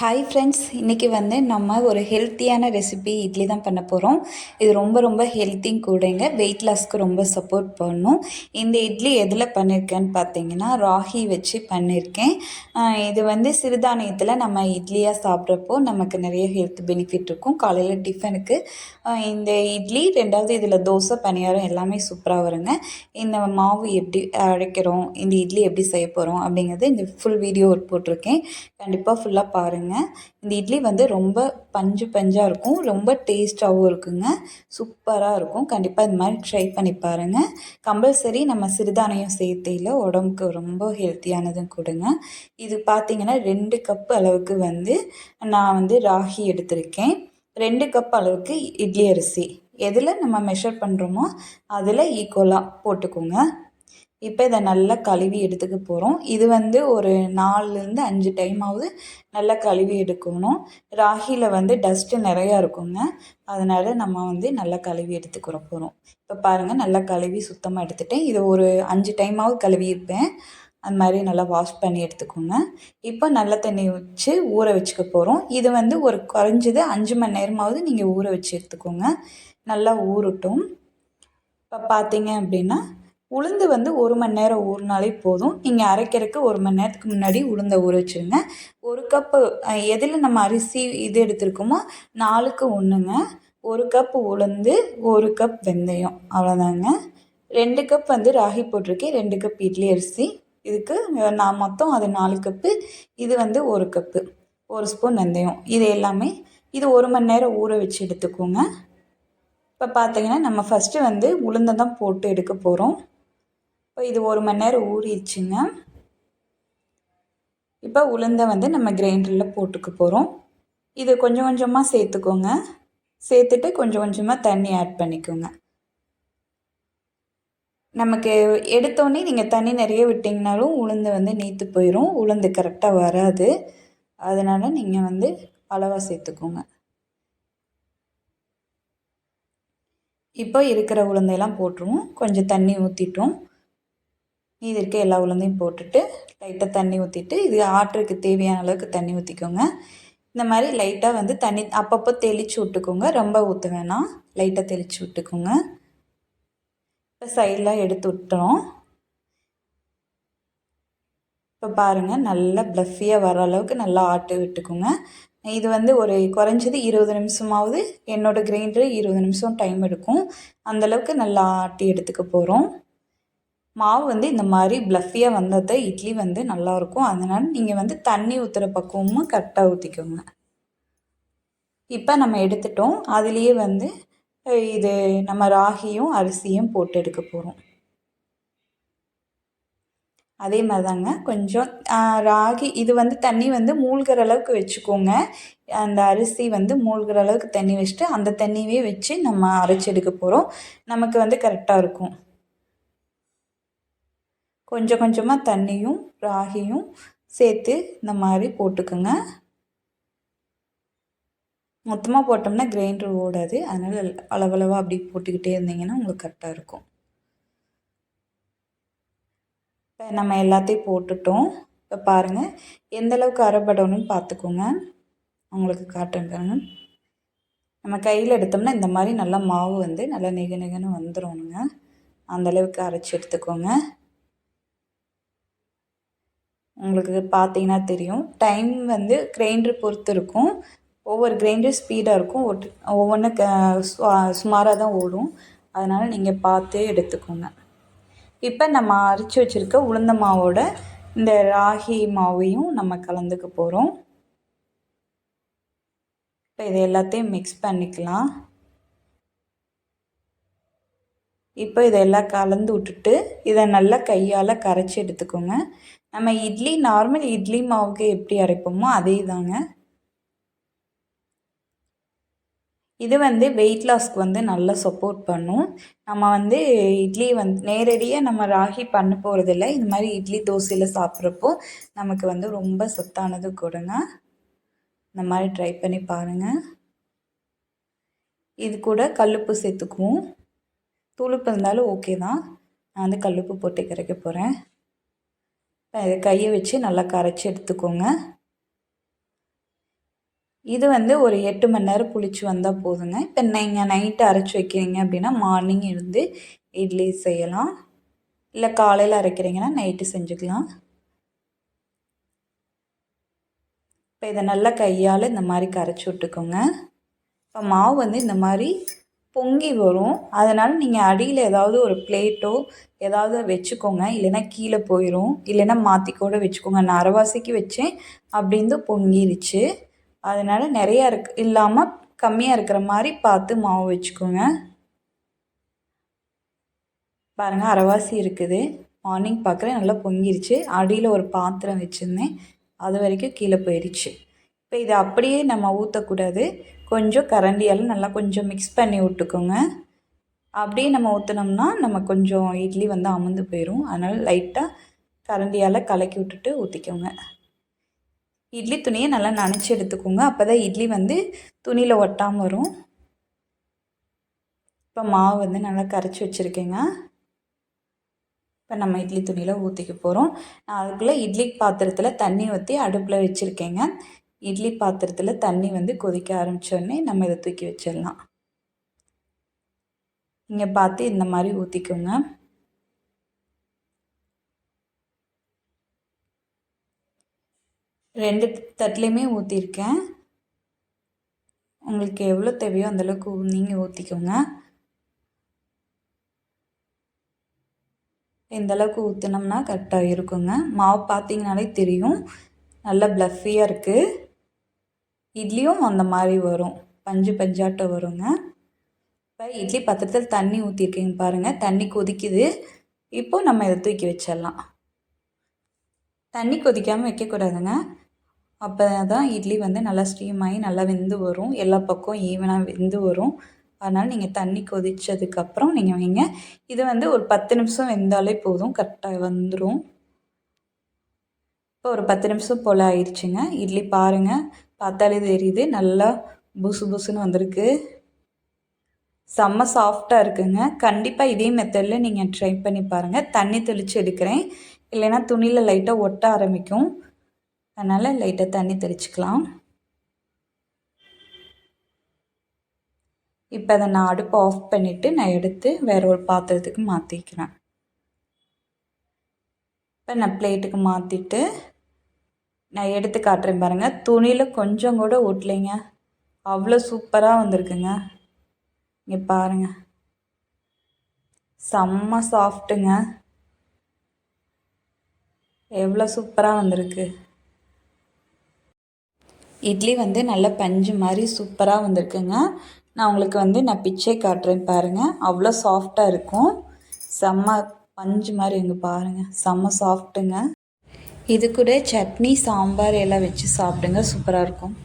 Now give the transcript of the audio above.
Hi friends இன்றைக்கி வந்து நம்ம ஒரு ஹெல்த்தியான ரெசிபி இட்லி தான் பண்ண போகிறோம் இது ரொம்ப ரொம்ப ஹெல்த்தியும் கூடங்க வெயிட் லாஸ்க்கு ரொம்ப சப்போர்ட் பண்ணும். இந்த இட்லி எதில் பண்ணியிருக்கேன்னு பார்த்தீங்கன்னா ராகி வச்சு பண்ணியிருக்கேன் இது வந்து சிறுதானியத்தில் நம்ம இட்லியாக சாப்பிட்றப்போ நமக்கு நிறைய ஹெல்த் பெனிஃபிட் இருக்கும். காலையில் டிஃபனுக்கு இந்த இட்லி ரெண்டாவது இதில் தோசை பணியாரம் எல்லாமே சூப்பராக வருங்க. இந்த மாவு எப்படி அரைக்கிறோம் இந்த இட்லி எப்படி செய்ய போகிறோம் அப்படிங்கிறது இந்த ஃபுல் வீடியோ போட்டிருக்கேன். கண்டிப்பாக ஃபுல்லாக பாருங்கள் இந்த இட்லி வந்து ரொம்ப பஞ்சு பஞ்சாக இருக்கும். ரொம்ப டேஸ்ட்டாகவும் இருக்குங்க. சூப்பராக இருக்கும். கண்டிப்பாக இந்த மாதிரி ட்ரை பண்ணி பாருங்கள் கம்பல்சரி நம்ம சிறுதானியம் சேர்த்தையில் உடம்புக்கு ரொம்ப ஹெல்த்தியானதும் கொடுங்க. இது பார்த்தீங்கன்னா ரெண்டு கப் அளவுக்கு வந்து நான் வந்து ராகி எடுத்திருக்கேன். ரெண்டு கப் அளவுக்கு இட்லி அரிசி. எதில் நம்ம மெஷர் பண்ணுறோமோ அதில் ஈக்குவலாக போட்டுக்கோங்க. இப்போ இதை நல்லா கழுவி எடுத்துக்க போகிறோம் இது வந்து ஒரு நாலுலேருந்து அஞ்சு டைமாவது நல்லா கழுவி எடுக்கணும். ராகியில் வந்து டஸ்ட்டு நிறையா இருக்குங்க. அதனால் நம்ம வந்து நல்லா கழுவி எடுத்துக்கிற போகிறோம் இப்போ பாருங்கள் நல்லா கழுவி சுத்தமாக எடுத்துட்டேன். இது ஒரு அஞ்சு டைமாவது கழுவியிருப்பேன் அந்த மாதிரி நல்லா வாஷ் பண்ணி எடுத்துக்கோங்க. இப்போ நல்ல தண்ணி வச்சு ஊற வச்சுக்க போகிறோம் இது வந்து ஒரு குறைஞ்சது அஞ்சு மணி நேரமாவது நீங்கள் ஊற வச்சு எடுத்துக்கோங்க. நல்லா ஊறட்டும். இப்போ பார்த்தீங்க அப்படின்னா உளுந்து வந்து ஒரு மணி நேரம் ஊறினாலே போதும். நீங்கள் அரைக்கிறதுக்கு ஒரு மணி நேரத்துக்கு முன்னாடி உளுந்தை ஊற வச்சுருங்க. ஒரு கப்பு எதில் நம்ம அரிசி இது எடுத்திருக்கோமோ நாலுக்கு ஒன்றுங்க ஒரு கப் உளுந்து ஒரு கப் வெந்தயம். அவ்வளோதாங்க. ரெண்டு கப் வந்து ராகி போட்டிருக்கேன். ரெண்டு கப் இட்லி அரிசி. இதுக்கு நான் மொத்தம் அது நாலு கப்பு. இது வந்து ஒரு கப்பு. ஒரு ஸ்பூன் வெந்தயம். இது எல்லாமே இது ஒரு மணி நேரம் ஊற வச்சு எடுத்துக்கோங்க. இப்போ பார்த்தீங்கன்னா நம்ம ஃபஸ்ட்டு வந்து உளுந்தை தான் போட்டு எடுக்க போகிறோம் இப்போ இது ஒரு மணி நேரம் ஊறிடுச்சுங்க. இப்போ உளுந்தை வந்து நம்ம கிரைண்டரில் போட்டுக்க போகிறோம். இது கொஞ்சம் கொஞ்சமாக சேர்த்துக்கோங்க. சேர்த்துட்டு கொஞ்சம் கொஞ்சமாக தண்ணி ஆட் பண்ணிக்கோங்க. நமக்கு எடுத்தோடனே நீங்கள் தண்ணி நிறைய விட்டிங்கனாலும் உளுந்து வந்து நீத்து போயிடும் உளுந்து கரெக்டாக வராது. அதனால் நீங்கள் வந்து அளவாக சேர்த்துக்கோங்க. இப்போ இருக்கிற உளுந்தையெல்லாம் போட்டுருவோம். கொஞ்சம் தண்ணி ஊற்றிட்டோம். மீதி இருக்க எல்லா உளுந்தையும் போட்டுட்டு லைட்டாக தண்ணி ஊற்றிட்டு இது ஆட்டுறதுக்கு தேவையான அளவுக்கு தண்ணி ஊற்றிக்கோங்க இந்த மாதிரி லைட்டாக வந்து தண்ணி அப்பப்போ தெளித்து விட்டுக்கோங்க. ரொம்ப ஊற்ற வேணாம். லைட்டாக தெளித்து விட்டுக்கோங்க. இப்போ சைடெலாம் எடுத்து விட்டுறோம் இப்போ பாருங்கள் நல்லா ப்ளஃபியாக வர அளவுக்கு நல்லா ஆட்டு விட்டுக்கோங்க. இது வந்து ஒரு குறைஞ்சது இருபது நிமிஷமாவது என்னோடய கிரைண்டரு இருபது நிமிஷம் டைம் எடுக்கும். அந்தளவுக்கு நல்லா ஆட்டி எடுத்துக்க போகிறோம் மாவு வந்து இந்த மாதிரி ப்ளஃபியாக வந்தால் தான் இட்லி வந்து நல்லாயிருக்கும். அதனால் நீங்கள் வந்து தண்ணி ஊற்றுற பக்குவமும் கரெக்டாக ஊற்றிக்கோங்க இப்போ நம்ம எடுத்துட்டோம். அதுலேயே வந்து இது நம்ம ராகியும் அரிசியும் போட்டு எடுக்க போகிறோம் அதே மாதிரி தாங்க கொஞ்சம் ராகி இது வந்து தண்ணி வந்து மூழ்கிற அளவுக்கு வச்சுக்கோங்க. அந்த அரிசி வந்து மூழ்கிற அளவுக்கு தண்ணி வச்சுட்டு அந்த தண்ணியே வச்சு நம்ம அரைச்சி எடுக்க போகிறோம் நமக்கு வந்து கரெக்டாக இருக்கும். கொஞ்சம் கொஞ்சமாக தண்ணியும் ராகியும் சேர்த்து இந்த மாதிரி போட்டுக்கோங்க. மொத்தமாக போட்டோம்னா கிரைண்டர் ஓடாது. அதனால் அளவளவாக அப்படி போட்டுக்கிட்டே இருந்தீங்கன்னா உங்களுக்கு கரெக்டாக இருக்கும். இப்போ நம்ம எல்லாத்தையும் போட்டுட்டோம். இப்போ பாருங்கள் எந்த அளவுக்கு அரைப்படணும்னு பார்த்துக்கோங்க. உங்களுக்கு காட்டுங்க நம்ம கையில் எடுத்தோம்னா இந்த மாதிரி நல்லா மாவு வந்து நல்லா நெகு நெகுன்னு வந்துடணுங்க அந்தளவுக்கு அரைச்சி எடுத்துக்கோங்க. உங்களுக்கு பார்த்தீங்கன்னா தெரியும். டைம் வந்து கிரைண்டர் பொறுத்து இருக்கும். ஒவ்வொரு கிரைண்டர் ஸ்பீடாக இருக்கும். ஒரு ஒவ்வொன்று க சுமாராக தான் ஓடும். அதனால் நீங்கள் பார்த்து எடுத்துக்கோங்க. இப்போ நம்ம அரைச்சி வச்சுருக்க உளுந்த மாவோட இந்த ராகி மாவையும் நம்ம கலந்துக்க போகிறோம் இப்போ இது எல்லாத்தையும் மிக்ஸ் பண்ணிக்கலாம். இப்போ இதெல்லாம் கலந்து விட்டுட்டு இதை நல்லா கையால் கரைச்சி எடுத்துக்கோங்க. நம்ம இட்லி நார்மல் இட்லி மாவுக்கு எப்படி அரைப்போமோ அதே தாங்க இது வந்து வெயிட் லாஸ்க்கு வந்து நல்லா சப்போர்ட் பண்ணும். நம்ம வந்து இட்லி வந்து நேரடியாக நம்ம ராகி பண்ண போகிறதில்ல இது மாதிரி இட்லி தோசையில் சாப்பிட்றப்போ நமக்கு வந்து ரொம்ப சத்தானது கொடுங்க. இந்த மாதிரி ட்ரை பண்ணி பாருங்கள் இது கூட கல்லுப்பு சேர்த்துக்குவோம். துளுப்பு இருந்தாலும் ஓகே தான். நான் வந்து கல்லுப்பு போட்டு கரைக்க போகிறேன் இதை கையை வச்சு நல்லா கரைச்சி எடுத்துக்கோங்க. இது வந்து ஒரு எட்டு மணி நேரம் புளிச்சு வந்தால் போதுங்க. இப்போ நீங்கள் நைட்டு அரைச்சி வைக்கிறீங்க அப்படின்னா மார்னிங் இருந்து இட்லி செய்யலாம். இல்லை காலையில் அரைக்கிறீங்கன்னா நைட்டு செஞ்சுக்கலாம். இப்போ இதை நல்லா கையால் இந்த மாதிரி கரைச்சி விட்டுக்கோங்க. இப்போ மாவு வந்து இந்த மாதிரி பொங்கி வரும். அதனால் நீங்கள் அடியில் ஏதாவது ஒரு பிளேட்டோ ஏதாவது வச்சுக்கோங்க. இல்லைன்னா கீழே போயிடும் இல்லைன்னா மாற்றி கூட வச்சுக்கோங்க. நான் அரைவாசிக்கு வச்சேன் அப்படின்னு பொங்கிருச்சு. அதனால் நிறையா இருக்கு. இல்லாமல் கம்மியாக இருக்கிற மாதிரி பார்த்து மாவு வச்சுக்கோங்க. பாருங்கள் அரைவாசி இருக்குது. மார்னிங் பார்க்குறேன் நல்லா பொங்கிருச்சு. அடியில் ஒரு பாத்திரம் வச்சுருந்தேன். அது வரைக்கும் கீழே போயிடுச்சு. இப்போ இதை அப்படியே நம்ம ஊற்றக்கூடாது கொஞ்சம் கரண்டியால் நல்லா கொஞ்சம் மிக்ஸ் பண்ணி விட்டுக்கோங்க. அப்படியே நம்ம ஊற்றினோம்னா நம்ம கொஞ்சம் இட்லி வந்து அமுந்து போயிடும் அதனால் லைட்டாக கரண்டியால் கலக்கி விட்டுட்டு ஊற்றிக்கோங்க இட்லி துணியை நல்லா நனைச்சி எடுத்துக்கோங்க. அப்போ தான் இட்லி வந்து துணியில் ஒட்டாமல் வரும். இப்போ மாவு வந்து நல்லா கரைச்சி வச்சுருக்கேங்க. இப்போ நம்ம இட்லி துணியில் ஊற்றிக்க போகிறோம் நான் அதுக்குள்ளே இட்லி பாத்திரத்தில் தண்ணி ஊற்றி அடுப்பில் வச்சுருக்கேங்க. இட்லி பாத்திரத்தில் தண்ணி வந்து கொதிக்க ஆரம்பித்தோடனே நம்ம இதை தூக்கி வச்சிடலாம். இங்கே பார்த்து இந்த மாதிரி ஊற்றிக்கோங்க ரெண்டு தட்டுலேயுமே ஊற்றிருக்கேன் உங்களுக்கு எவ்வளோ தேவையோ அந்தளவுக்கு நீங்கள் ஊற்றிக்கோங்க இந்தளவுக்கு ஊற்றினோம்னா கரெக்டாக இருக்குங்க. மாவு பார்த்தீங்கனாலே தெரியும். நல்லா ப்ளஃபியாக இருக்குது இட்லியும் அந்த மாதிரி வரும். பஞ்சு பஞ்சாட்டம் வருங்க. இப்போ இட்லி பத்திரத்தில் தண்ணி ஊற்றிருக்கீங்க பாருங்கள் தண்ணி கொதிக்குது. இப்போது நம்ம இதை தூக்கி வச்சிடலாம். தண்ணி கொதிக்காமல் வைக்கக்கூடாதுங்க. அப்போ தான் இட்லி வந்து நல்லா ஸ்டீம் ஆகி நல்லா வெந்து வரும். எல்லா பக்கம் ஈவனாக வெந்து வரும். அதனால் நீங்கள் தண்ணி கொதித்ததுக்கப்புறம் நீங்கள் வைங்க. இது வந்து ஒரு பத்து நிமிஷம் வெந்தாலே போதும். கரெக்டாக வந்துடும் இப்போ ஒரு பத்து நிமிஷம் போல் ஆயிடுச்சுங்க. இட்லி பாருங்கள் பார்த்தாலே தெரியுது. நல்லா புசு புசுன்னு வந்திருக்கு. செம்ம சாஃப்டாக இருக்குங்க. கண்டிப்பாக இதே மெத்தடில் நீங்கள் ட்ரை பண்ணி பாருங்கள் தண்ணி தெளித்து எடுக்கிறேன். இல்லைன்னா துணியில் லைட்டாக ஒட்ட ஆரம்பிக்கும். அதனால் லைட்டாக தண்ணி தெளிச்சுக்கலாம். இப்போ அதை நான் அடுப்பை ஆஃப் பண்ணிவிட்டு நான் எடுத்து வேறு ஒரு பாத்திரத்துக்கு மாற்றிக்கிறேன் இப்போ நான் பிளேட்டுக்கு மாற்றிட்டு நான் எடுத்து காட்டுறேன் பாருங்கள் துணியில் கொஞ்சம் கூட ஒட்டலைங்க. அவ்வளோ சூப்பராக வந்திருக்குங்க. இங்கே பாருங்கள் செம்ம சாஃப்ட்டுங்க எவ்வளோ சூப்பராக வந்திருக்கு. இட்லி வந்து நல்ல பஞ்சு மாதிரி சூப்பராக வந்திருக்குங்க. நான் உங்களுக்கு வந்து நான் பிச்சை காட்டுறேன் பாருங்கள் அவ்வளோ சாஃப்டாக இருக்கும். செம்ம பஞ்சு மாதிரி இங்கே பாருங்கள் செம்ம சாஃப்ட்டுங்க இது கூட சட்னி சாம்பார் எல்லாம் வச்சு சாப்பிடுங்க. சூப்பராக இருக்கும்.